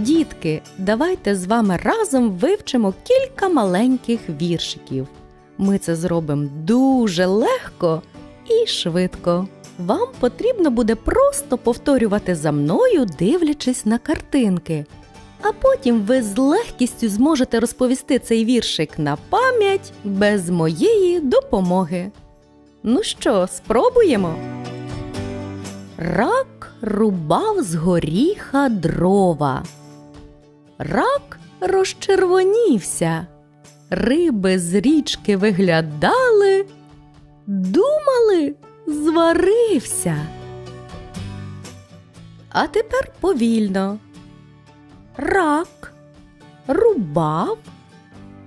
Дітки, давайте з вами разом вивчимо кілька маленьких віршиків. Ми це зробимо дуже легко і швидко. Вам потрібно буде просто повторювати за мною, дивлячись на картинки. А потім ви з легкістю зможете розповісти цей віршик на пам'ять без моєї допомоги. Ну що, спробуємо? Рак рубав з горіха дрова. Рак розчервонівся. Риби з річки виглядали, думали, зварився. А тепер повільно. Рак рубав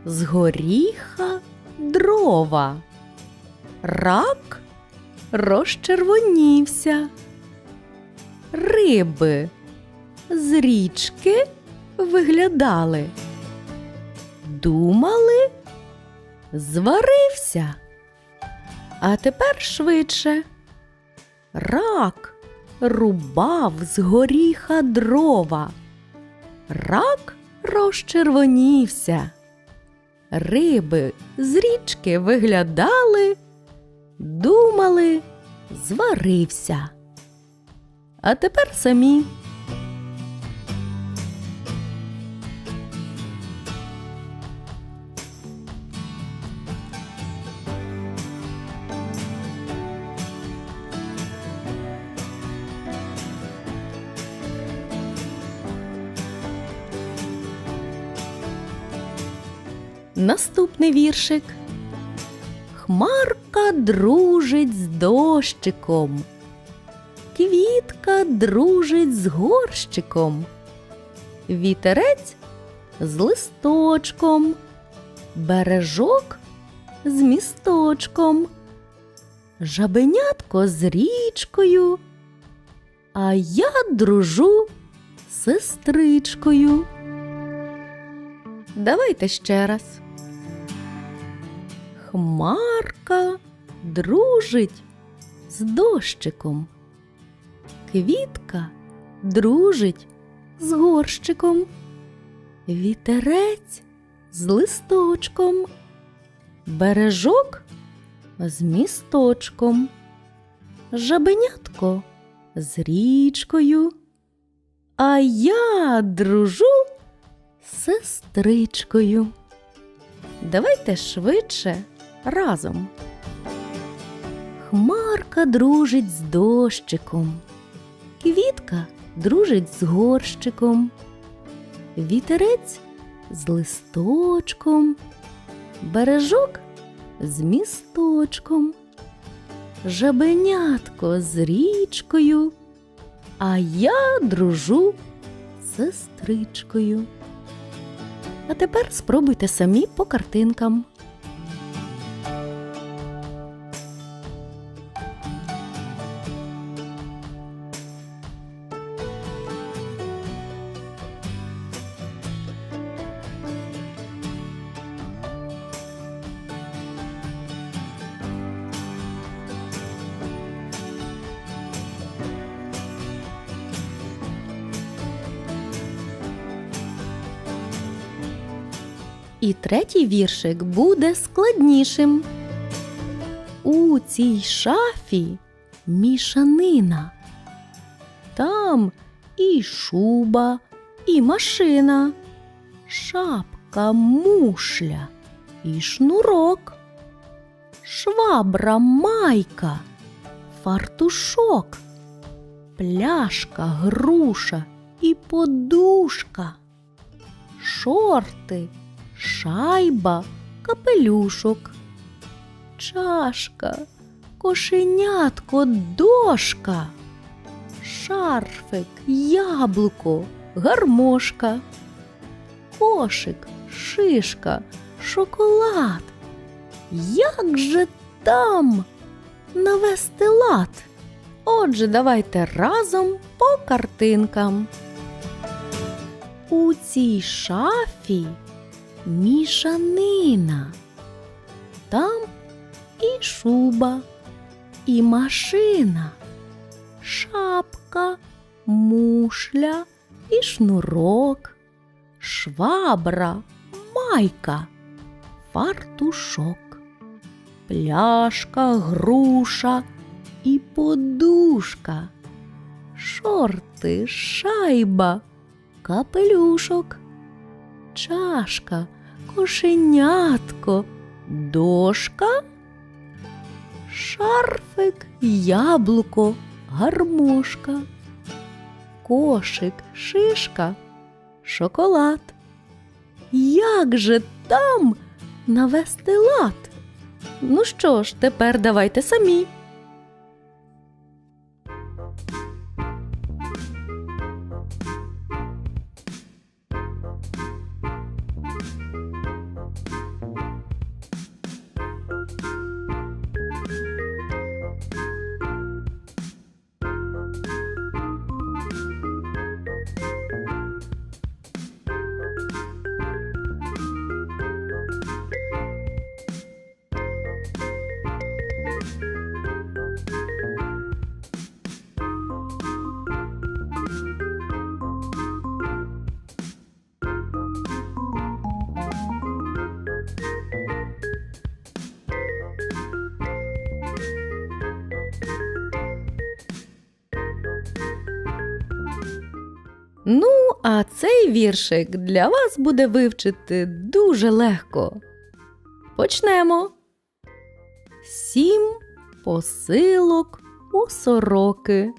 з горіха дрова. Рак розчервонівся. Риби з річки виглядали. Думали, зварився. А тепер швидше. Рак рубав з горіха дрова. Рак розчервонівся. Риби з річки виглядали, думали, зварився. А тепер самі. Наступний віршик. Хмарка дружить з дощиком. Квітка дружить з горщиком. Вітерець з листочком. Бережок з місточком. Жабенятко з річкою. А я дружу з сестричкою. Давайте ще раз. Хмарка дружить з дощиком. Квітка дружить з горщиком. Вітерець з листочком. Бережок з місточком. Жабенятко з річкою. А я дружу з сестричкою. Давайте швидше разом. Хмарка дружить з дощиком, квітка дружить з горщиком, вітерець з листочком, бережок з місточком, жабенятко з річкою, а я дружу з сестричкою. А тепер спробуйте самі по картинкам. І третій віршик буде складнішим. У цій шафі мішанина. Там і шуба, і машина, шапка мушля, і шнурок, швабра майка, фартушок, пляшка, груша і подушка, шорти шайба, капелюшок, чашка, кошенятко, дошка, шарфик, яблуко, гармошка, кошик, шишка, шоколад. Як же там навести лад? Отже, давайте разом по картинкам. У цій шафі мішанина. Там і шуба, і машина, шапка, мушля, і шнурок, швабра, майка, фартушок, пляшка, груша і подушка, шорти, шайба, капелюшок, чашка, кошенятко, дошка, шарфик, яблуко, гармошка, кошик, шишка, шоколад. Як же там навести лад? Ну що ж, тепер давайте самі. Ну, а цей віршик для вас буде вивчити дуже легко. Почнемо. Сім посилок у сороки.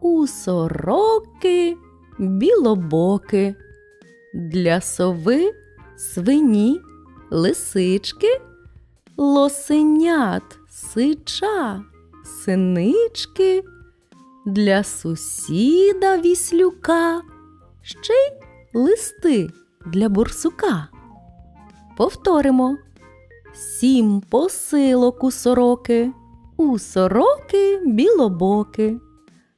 У сороки білобоки. Для сови свині, лисички, лосенят, сича, синички для сусіда віслюка, ще й листи для бурсука. Повторимо сім посилок у сороки, у сороки білобоки,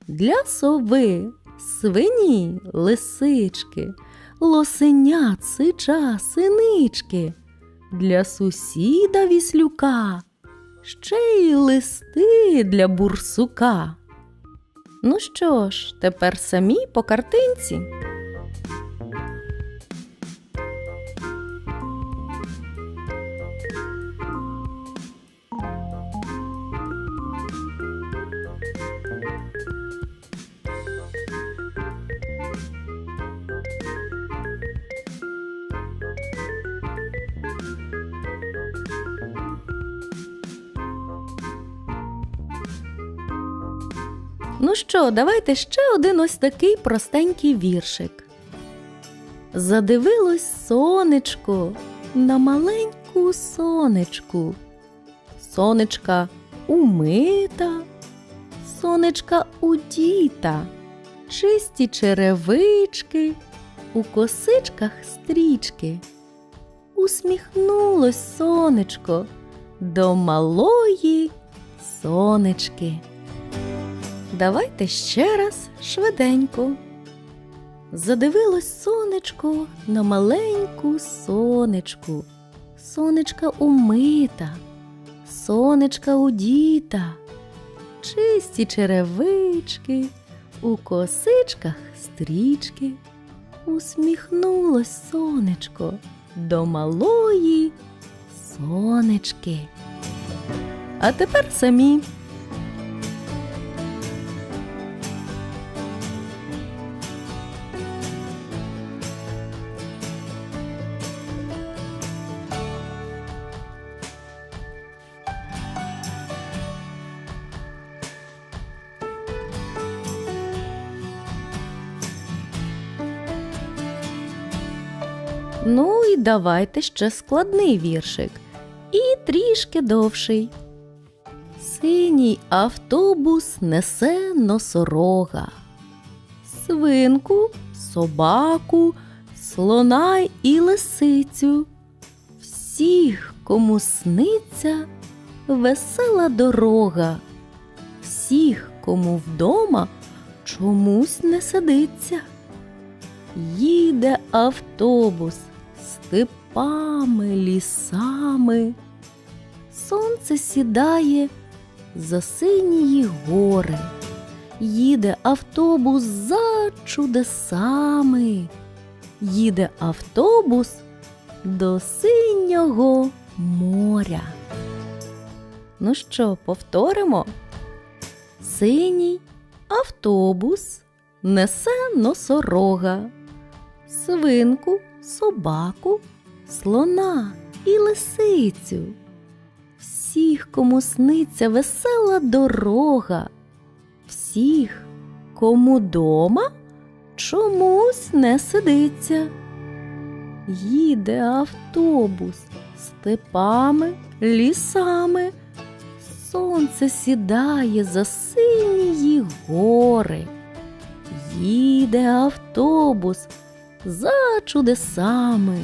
для сови, свині, лисички, лосенят, сича, синички, для сусіда віслюка, ще й листи для бурсука. Ну що ж, тепер самі по картинці. Ну що, давайте ще один ось такий простенький віршик. Задивилось сонечко на маленьку сонечку. Сонечка умита, сонечка удіта, чисті черевички, у косичках стрічки. Усміхнулось сонечко до малої сонечки. Давайте ще раз швиденько. Задивилось сонечко на маленьку сонечку. Сонечка умита, сонечка удіта, чисті черевички, у косичках стрічки. Усміхнулось сонечко до малої сонечки. А тепер самі. Ну і давайте ще складний віршик. І трішки довший. Синій автобус несе носорога, свинку, собаку, слона і лисицю. Всіх, кому сниться весела дорога, всіх, кому вдома чомусь не сидиться. Їде автобус степами, лісами. Сонце сідає за синії гори, їде автобус за чудесами. Їде автобус до синього моря. Ну що, повторимо? Синій автобус несе носорога, свинку, собаку, слона і лисицю. Всіх, кому сниться весела дорога, всіх, кому дома чомусь не сидиться. Їде автобус степами, лісами, сонце сідає за сині гори. Їде автобус за чудесами.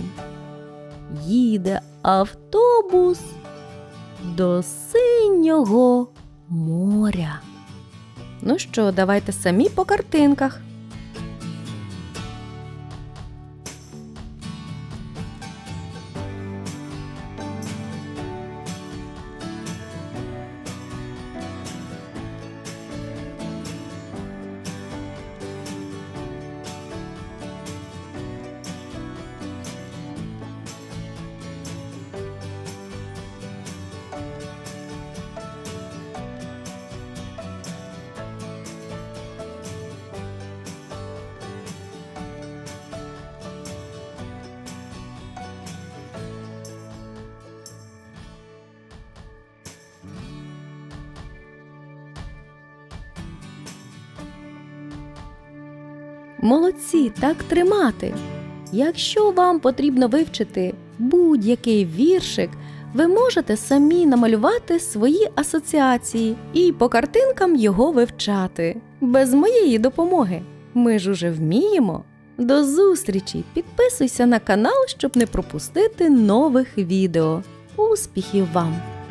Їде автобус до синього моря. Ну що, давайте самі по картинках. Молодці, так тримати. Якщо вам потрібно вивчити будь-який віршик, ви можете самі намалювати свої асоціації і по картинкам його вивчати. Без моєї допомоги. Ми ж уже вміємо. До зустрічі! Підписуйся на канал, щоб не пропустити нових відео. Успіхів вам!